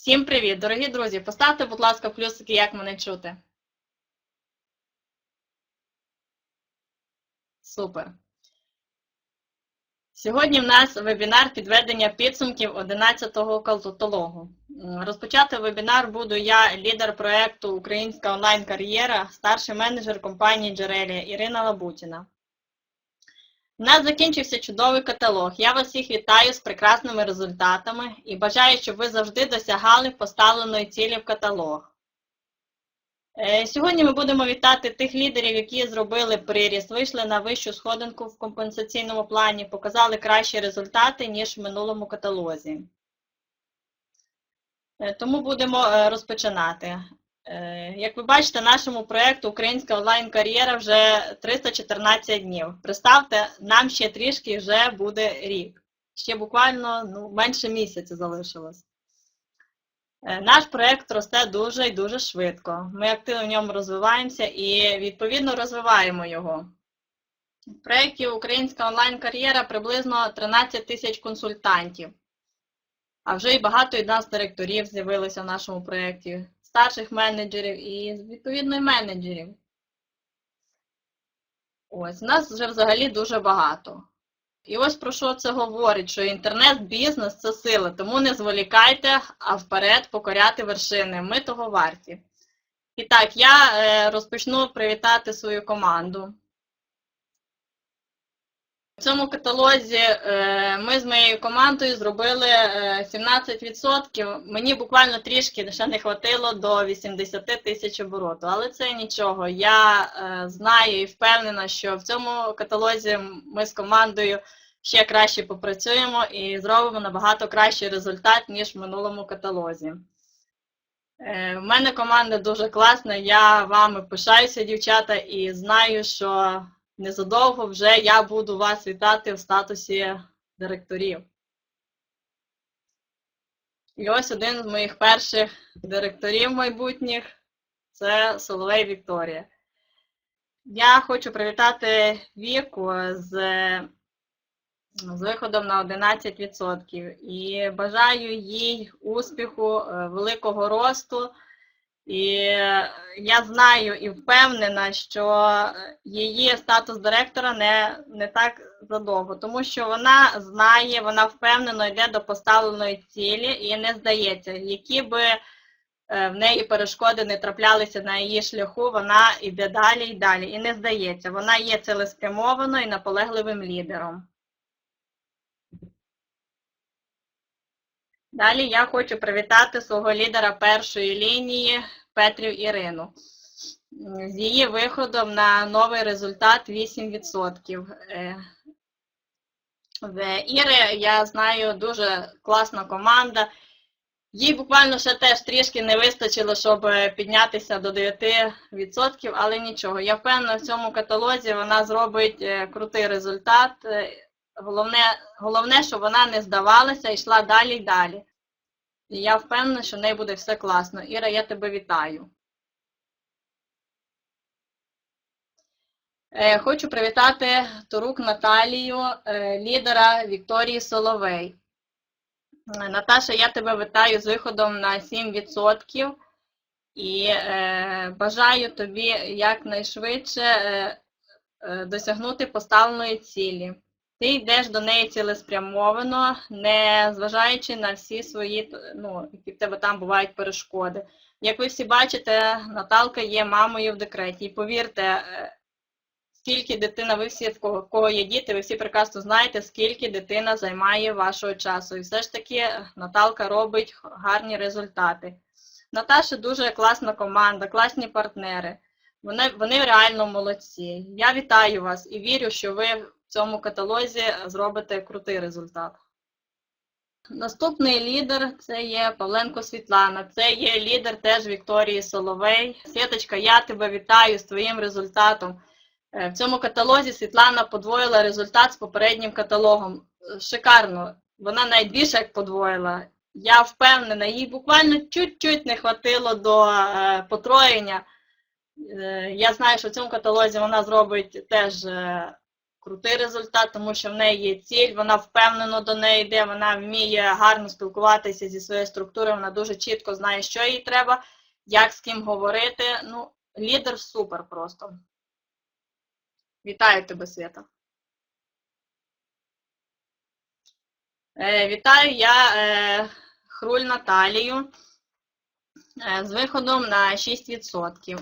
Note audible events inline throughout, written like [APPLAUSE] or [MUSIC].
Всім привіт, дорогі друзі! Поставте, будь ласка, плюсики, як мене чути. Супер. Сьогодні в нас вебінар підведення підсумків 11-го калтологу. Розпочати вебінар буду я, лідер проєкту Українська онлайн-кар'єра, старший менеджер компанії Джерелія Ірина Лабутіна. У нас закінчився чудовий каталог. Я вас всіх вітаю з прекрасними результатами і бажаю, щоб ви завжди досягали поставленої цілі в каталог. Е, Сьогодні ми будемо вітати тих лідерів, які зробили приріст, вийшли на вищу сходинку в компенсаційному плані, показали кращі результати, ніж в минулому каталозі. Е, Тому будемо е, розпочинати. Е, Як ви бачите, нашому проєкту Українська онлайн-кар'єра вже 314 днів. Представте, нам ще трішки вже буде рік. Ще буквально ну, менше місяця залишилось. Е, Наш проєкт росте дуже і дуже швидко. Ми активно в ньому розвиваємося і відповідно розвиваємо його. В проєкті Українська онлайн-кар'єра приблизно 13 тисяч консультантів. А вже і багато від нас директорів з'явилося в нашому проєкті, старших менеджерів і, відповідно, і менеджерів. Ось, нас вже взагалі дуже багато. І ось про що це говорить, що інтернет-бізнес це сила, тому не зволікайте, а вперед покоряти вершини. Ми того варті. І так, я е, розпочну привітати свою команду. В цьому каталозі е, ми з моєю командою зробили е, 17%. Мені буквально трішки ще не хватило до 80 тисяч обороту, але це нічого. Я е, знаю і впевнена, що в цьому каталозі ми з командою ще краще попрацюємо і зробимо набагато кращий результат, ніж в минулому каталозі. Е, В мене команда дуже класна, я вами пишаюся, дівчата, і знаю, що незадовго вже я буду вас вітати в статусі директорів. І ось один з моїх перших директорів майбутніх це Соловей Вікторія. Я хочу привітати Віку з, з виходом на 11% і бажаю їй успіху, е, великого росту. І я знаю і впевнена, що її статус директора не, не так задовго, тому що вона знає, вона впевнено йде до поставленої цілі і не здається, які би е, в неї перешкоди не траплялися на її шляху, вона йде далі і далі і не здається. Вона є цілеспрямованою і наполегливим лідером. Далі я хочу привітати свого лідера першої лінії Петрів Ірину. З її виходом на новий результат 8%. Е, В Іри, я знаю, дуже класна команда. Їй буквально ще теж трішки не вистачило, щоб піднятися до 9%, але нічого. Я впевнена, в цьому каталозі вона зробить е, крутий результат. Е, Головне, головне, щоб вона не здавалася і йшла далі й далі. І я впевнена, що в неї буде все класно. Іра, я тебе вітаю. Е, Хочу привітати Торук Наталію, е, лідера Вікторії Соловей. Е, Наташа, я тебе вітаю з виходом на 7% і бажаю тобі якнайшвидше досягнути поставленої цілі. Ти йдеш до неї цілеспрямовано, не зважаючи на всі свої, ну, які в тебе там бувають перешкоди. Як ви всі бачите, Наталка є мамою в декреті. І повірте, е, скільки дитина, ви всі, в кого, в кого є діти, ви всі прекрасно знаєте, скільки дитина займає вашого часу. І все ж таки Наталка робить гарні результати. Наташа дуже класна команда, класні партнери. Вони, вони реально молодці. Я вітаю вас і вірю, що ви в цьому каталозі зробите крутий результат. Наступний лідер це є Павленко Світлана, це є лідер теж Вікторії Соловей. Світочка, я тебе вітаю з твоїм результатом. Е, В цьому каталозі Світлана подвоїла результат з попереднім каталогом. Шикарно. Вона навіть більше як подвоїла. Я впевнена, їй буквально чуть-чуть не хватило до е, потроєння. Е, Я знаю, що в цьому каталозі вона зробить теж крутий результат, тому що в неї є ціль, вона впевнено до неї йде, вона вміє гарно спілкуватися зі своєю структурою, вона дуже чітко знає, що їй треба, як з ким говорити. Ну, лідер супер просто. Вітаю тебе, Свята. Е, Вітаю я е, Хруль Наталію е, з виходом на 6%.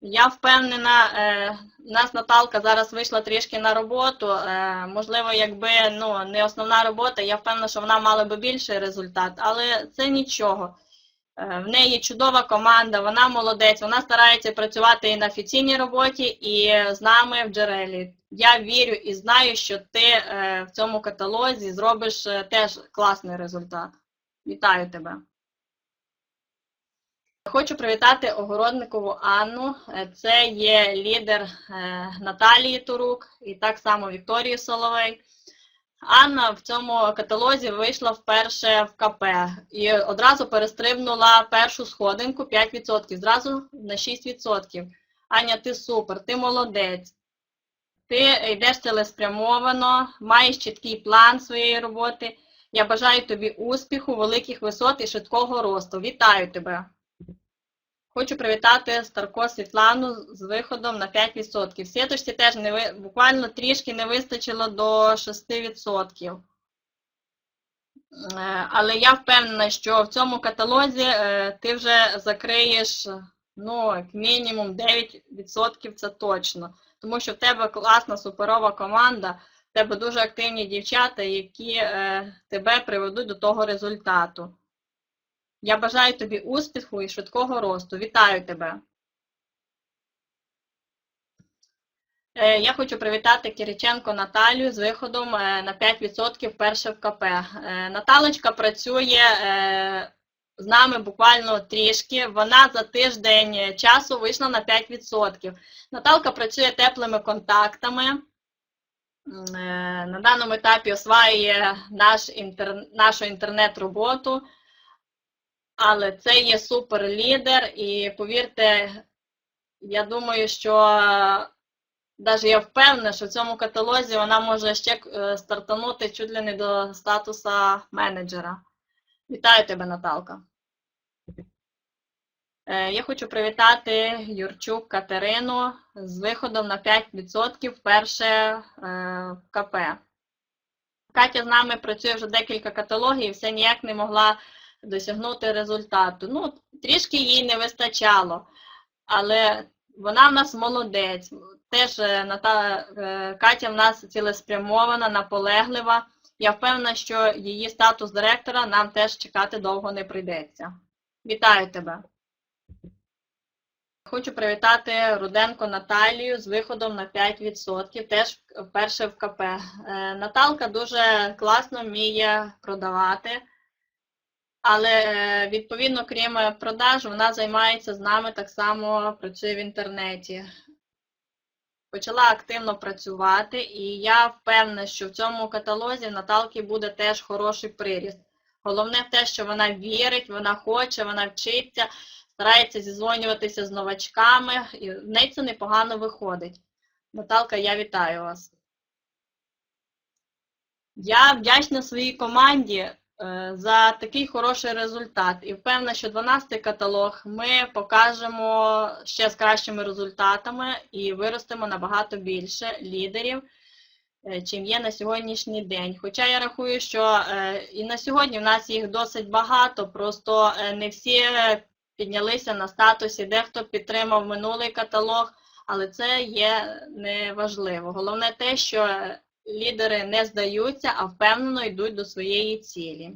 Я впевнена, е, у нас Наталка зараз вийшла трішки на роботу. Е, можливо, якби ну, не основна робота, я впевнена, що вона мала би більший результат, але це нічого. Е, в неї чудова команда, вона молодець, вона старається працювати і на офіційній роботі, і з нами в джерелі. Я вірю і знаю, що ти е, в цьому каталозі зробиш е, теж класний результат. Вітаю тебе! Хочу привітати огородникову Анну. Е, Це є лідер е, Наталії Турук і так само Вікторії Соловей. Анна в цьому каталозі вийшла вперше в КП і одразу перестрибнула першу сходинку 5%, зразу на 6%. Аня, ти супер, ти молодець. Ти йдеш цілеспрямовано, маєш чіткий план своєї роботи. Я бажаю тобі успіху, великих висот і швидкого росту. Вітаю тебе! Хочу привітати Старко Світлану з виходом на 5%. Світочці теж не ви... буквально трішки не вистачило до 6%. Е, Але я впевнена, що в цьому каталозі е, ти вже закриєш ну, як мінімум 9% це точно. Тому що в тебе класна суперова команда, в тебе дуже активні дівчата, які е, тебе приведуть до того результату. Я бажаю тобі успіху і швидкого росту. Вітаю тебе! Е, Я хочу привітати Кириченко Наталію з виходом е, на 5% перше в КП. Е, Наталочка працює з нами буквально трішки. Вона за тиждень часу вийшла на 5%. Наталка працює теплими контактами. На даному етапі осваює наш інтер... нашу інтернет-роботу. Але це є супер лідер, і повірте, я думаю, що навіть я впевнена, що в цьому каталозі вона може ще е, стартанути чуть ли не до статуса менеджера. Вітаю тебе, Наталка. Е, Я хочу привітати Юрчук Катерину з виходом на 5% перше е, в КП. Катя з нами працює вже декілька каталогів все ніяк не могла досягнути результату. Ну, трішки їй не вистачало, але вона в нас молодець. Теж е, Ната... е, Катя в нас цілеспрямована, наполеглива. Я впевнена, що її статус директора нам теж чекати довго не прийдеться. Вітаю тебе! Хочу привітати Руденко Наталію з виходом на 5%, теж вперше в КП. Е, Наталка дуже класно вміє продавати. Але е, відповідно, крім продаж, вона займається з нами так само, працює в інтернеті. Почала активно працювати, і я впевнена, що в цьому каталозі в Наталки буде теж хороший приріст. Головне те, що вона вірить, вона хоче, вона вчиться, старається зізвонюватися з новачками, і в неї це непогано виходить. Наталка, я вітаю вас. Я вдячна своїй команді е, за такий хороший результат. І впевнена, що 12-й каталог ми покажемо ще з кращими результатами і виростемо набагато більше лідерів, е, чим є на сьогоднішній день. Хоча я рахую, що е, і на сьогодні в нас їх досить багато, просто е, не всі піднялися на статусі, дехто підтримав минулий каталог, але це є неважливо. Головне те, що лідери не здаються, а впевнено йдуть до своєї цілі.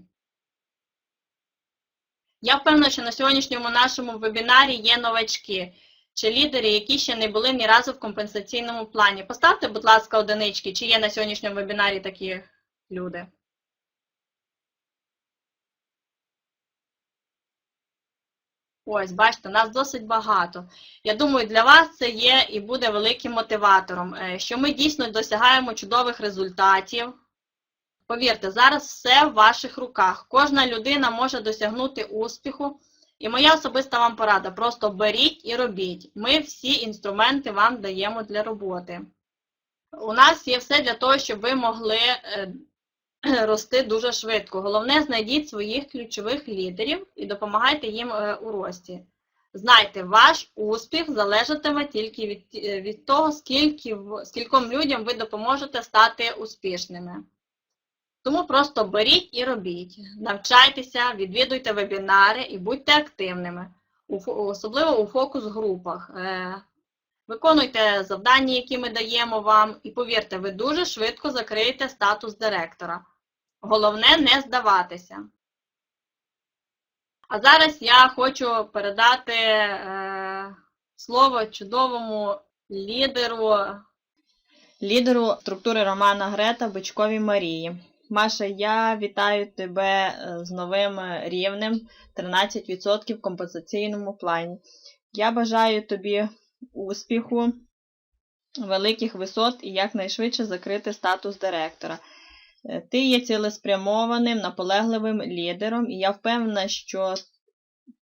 Я впевнена, що на сьогоднішньому нашому вебінарі є новачки чи лідери, які ще не були ні разу в компенсаційному плані. Поставте, будь ласка, одинички, чи є на сьогоднішньому вебінарі такі люди. Ось, бачите, нас досить багато. Я думаю, для вас це є і буде великим мотиватором, е, що ми дійсно досягаємо чудових результатів. Повірте, зараз все в ваших руках. Кожна людина може досягнути успіху. І моя особиста вам порада, просто беріть і робіть. Ми всі інструменти вам даємо для роботи. У нас є все для того, щоб ви могли е, [CLEARS THROAT] рости дуже швидко. Головне, знайдіть своїх ключових лідерів і допомагайте їм е, у рості. Знайте, ваш успіх залежатиме тільки від, е, від того, скільки, скільком людям ви допоможете стати успішними. Тому просто беріть і робіть. Навчайтеся, відвідуйте вебінари і будьте активними, особливо у фокус-групах. Е, Виконуйте завдання, які ми даємо вам, і повірте, ви дуже швидко закриєте статус директора. Головне не здаватися. А зараз я хочу передати е, слово чудовому лідеру. Лідеру структури Романа Грета Бичковій Марії. Маша, я вітаю тебе е, з новим рівнем 13% в компенсаційному плані. Я бажаю тобі успіху, великих висот і якнайшвидше закрити статус директора. Е, Ти є цілеспрямованим, наполегливим лідером, і я впевнена, що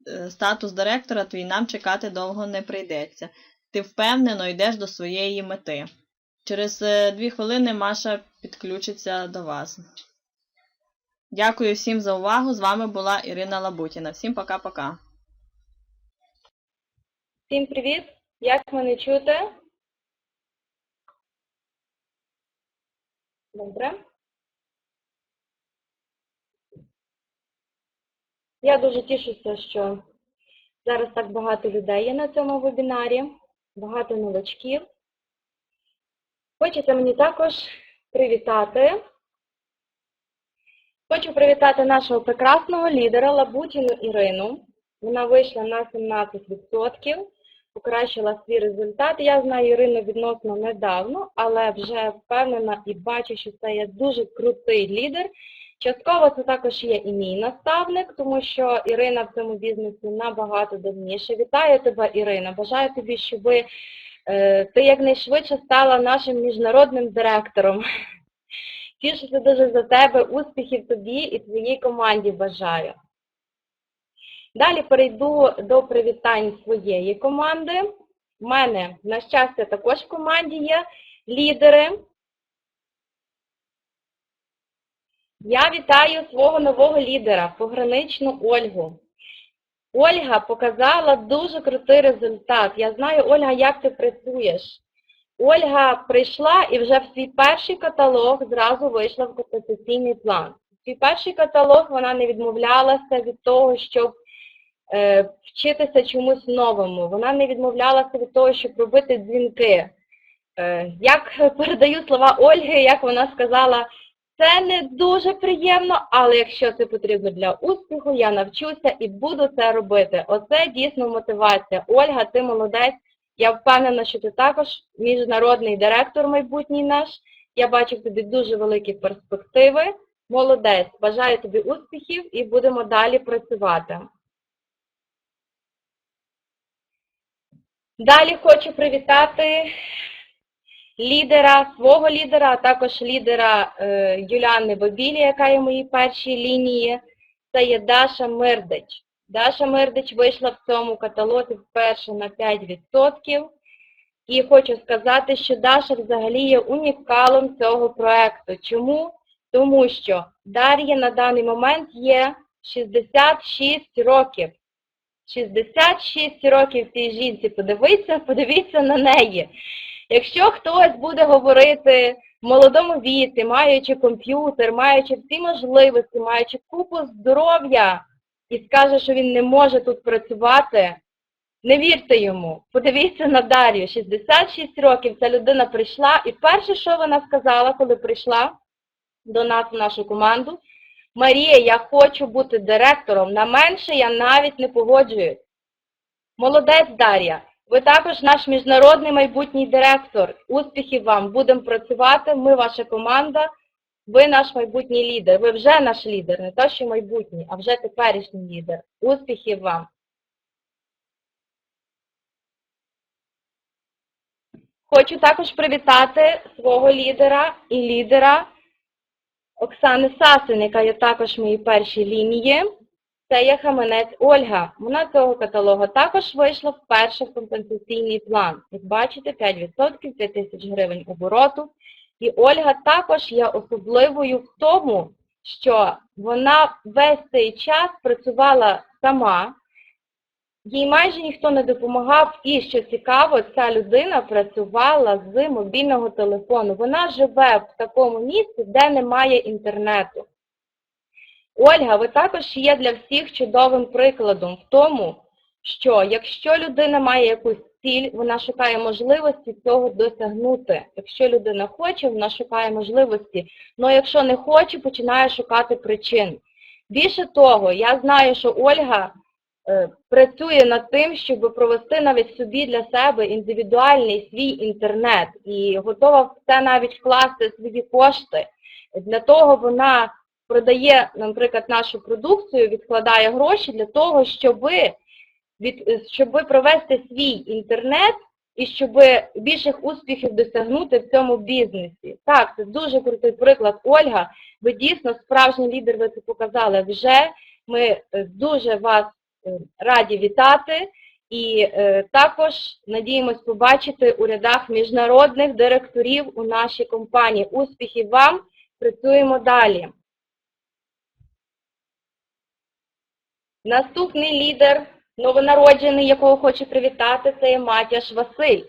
е, статус директора твій нам чекати довго не прийдеться. Ти впевнено йдеш до своєї мети. Через е, дві хвилини Маша підключиться до вас. Дякую всім за увагу. З вами була Ірина Лабутіна. Всім пока-пока. Всім привіт! Як мене чути? Добре. Я дуже тішуся, що зараз так багато людей є на цьому вебінарі, багато новачків. Хочеться мені також привітати. Хочу привітати нашого прекрасного лідера Лабутіну Ірину. Вона вийшла на 17%, покращила свій результат. Я знаю Ірину відносно недавно, але вже впевнена і бачу, що це є дуже крутий лідер. Частково це також є і мій наставник, тому що Ірина в цьому бізнесі набагато давніше. Вітаю тебе, Ірина. Бажаю тобі, щоб е, ти якнайшвидше стала нашим міжнародним директором. Тішуся дуже за тебе, успіхів тобі і твоїй команді бажаю. Далі перейду до привітань своєї команди. У мене, на щастя, також в команді є лідери. Я вітаю свого нового лідера, пограничну Ольгу. Ольга показала дуже крутий результат. Я знаю, Ольга, як ти працюєш. Ольга прийшла і вже в свій перший каталог зразу вийшла в компенсаційний план. В свій перший каталог вона не відмовлялася від того, щоб е, вчитися чомусь новому. Вона не відмовлялася від того, щоб робити дзвінки. Е, як передаю слова Ольги, як вона сказала, це не дуже приємно, але якщо це потрібно для успіху, я навчуся і буду це робити. Оце дійсно мотивація. Ольга, ти молодець. Я впевнена, що ти також міжнародний директор майбутній наш. Я бачу в тобі дуже великі перспективи. Молодець. Бажаю тобі успіхів і будемо далі працювати. Далі хочу привітати лідера, свого лідера, а також лідера е, Юліани Бабілі, яка є в моїй першій лінії. Це є Даша Мирдич. Даша Мирдич вийшла в цьому каталозі вперше на 5%. І хочу сказати, що Даша взагалі є унікалом цього проекту. Чому? Тому що Дар'я на даний момент є 66 років. 66 років цій жінці. Подивіться, подивіться на неї. Якщо хтось буде говорити в молодому віці, маючи комп'ютер, маючи всі можливості, маючи купу здоров'я, і скаже, що він не може тут працювати, не вірте йому. Подивіться на Дар'ю. 66 років ця людина прийшла, і перше, що вона сказала, коли прийшла до нас в нашу команду, Марія, я хочу бути директором, на менше я навіть не погоджуюсь. Молодець, Дар'я. Ви також наш міжнародний майбутній директор. Успіхів вам! Будемо працювати, ми ваша команда, ви наш майбутній лідер. Ви вже наш лідер, не то що майбутній, а вже теперішній лідер. Успіхів вам! Хочу також привітати свого лідера і лідера Оксани Сасин, яка є також моїй першій лінії. Це є Хаменець Ольга. Вона цього каталогу також вийшла вперше в компенсаційний план. Як бачите, 5% 5 тисяч гривень обороту. І Ольга також є особливою в тому, що вона весь цей час працювала сама, їй майже ніхто не допомагав, і що цікаво, ця людина працювала з мобільного телефону. Вона живе в такому місці, де немає інтернету. Ольга, ви також є для всіх чудовим прикладом в тому, що якщо людина має якусь ціль, вона шукає можливості цього досягнути. Якщо людина хоче, вона шукає можливості. але якщо не хоче, починає шукати причин. Більше того, я знаю, що Ольга е, працює над тим, щоб провести навіть собі для себе індивідуальний свій інтернет і готова в це навіть вкласти свої кошти. Для того вона продає, наприклад, нашу продукцію, відкладає гроші для того, щоб, від, щоб провести свій інтернет і щоб більших успіхів досягнути в цьому бізнесі. Так, це дуже крутий приклад, Ольга. Ви дійсно справжній лідер, ви це показали вже. Ми е, дуже вас е, раді вітати і е, також надіємось побачити у рядах міжнародних директорів у нашій компанії. Успіхів вам! Працюємо далі. Наступний лідер, новонароджений, якого хочу привітати, це є Матяш Василь.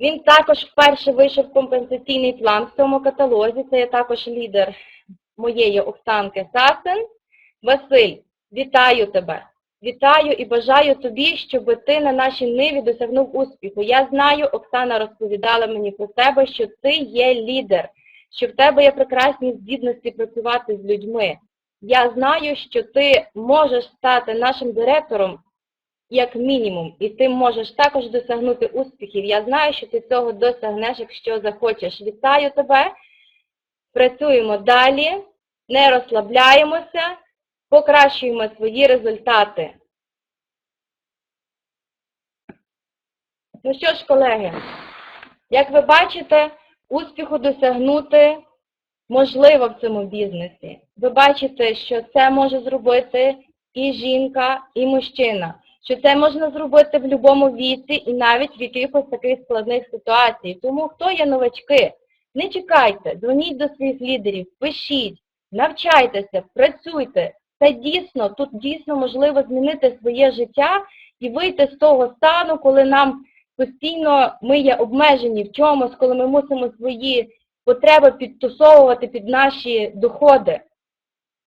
Він також вперше вийшов компенсаційний план в цьому каталозі. Це є також лідер моєї Оксанки Сасин. Василь, вітаю тебе! Вітаю і бажаю тобі, щоб ти на нашій ниві досягнув успіху. Я знаю, Оксана розповідала мені про тебе, що ти є лідер, що в тебе є прекрасні здібності працювати з людьми. Я знаю, що ти можеш стати нашим директором як мінімум, і ти можеш також досягнути успіхів. Я знаю, що ти цього досягнеш, якщо захочеш. Вітаю тебе, працюємо далі, не розслабляємося, покращуємо свої результати. Ну що ж, колеги, як ви бачите, успіху досягнути можливо в цьому бізнесі. Ви бачите, що це може зробити і жінка, і мужчина, що це можна зробити в будь-якому віці і навіть в якихось таких складних ситуаціях. Тому хто є новачки, не чекайте, дзвоніть до своїх лідерів, пишіть, навчайтеся, працюйте. Це дійсно, тут дійсно можливо змінити своє життя і вийти з того стану, коли нам постійно ми є обмежені в чомусь, коли ми мусимо свої потреби підтусовувати під наші доходи.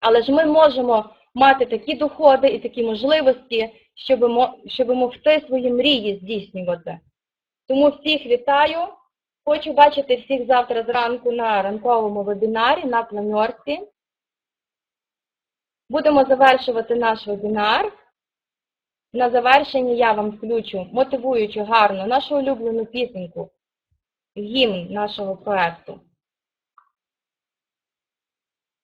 Але ж ми можемо мати такі доходи і такі можливості, щоб, щоб могти свої мрії здійснювати. Тому всіх вітаю. Хочу бачити всіх завтра зранку на ранковому вебінарі на планерці. Будемо завершувати наш вебінар. На завершення я вам включу мотивуючу гарну нашу улюблену пісеньку, гімн нашого проекту.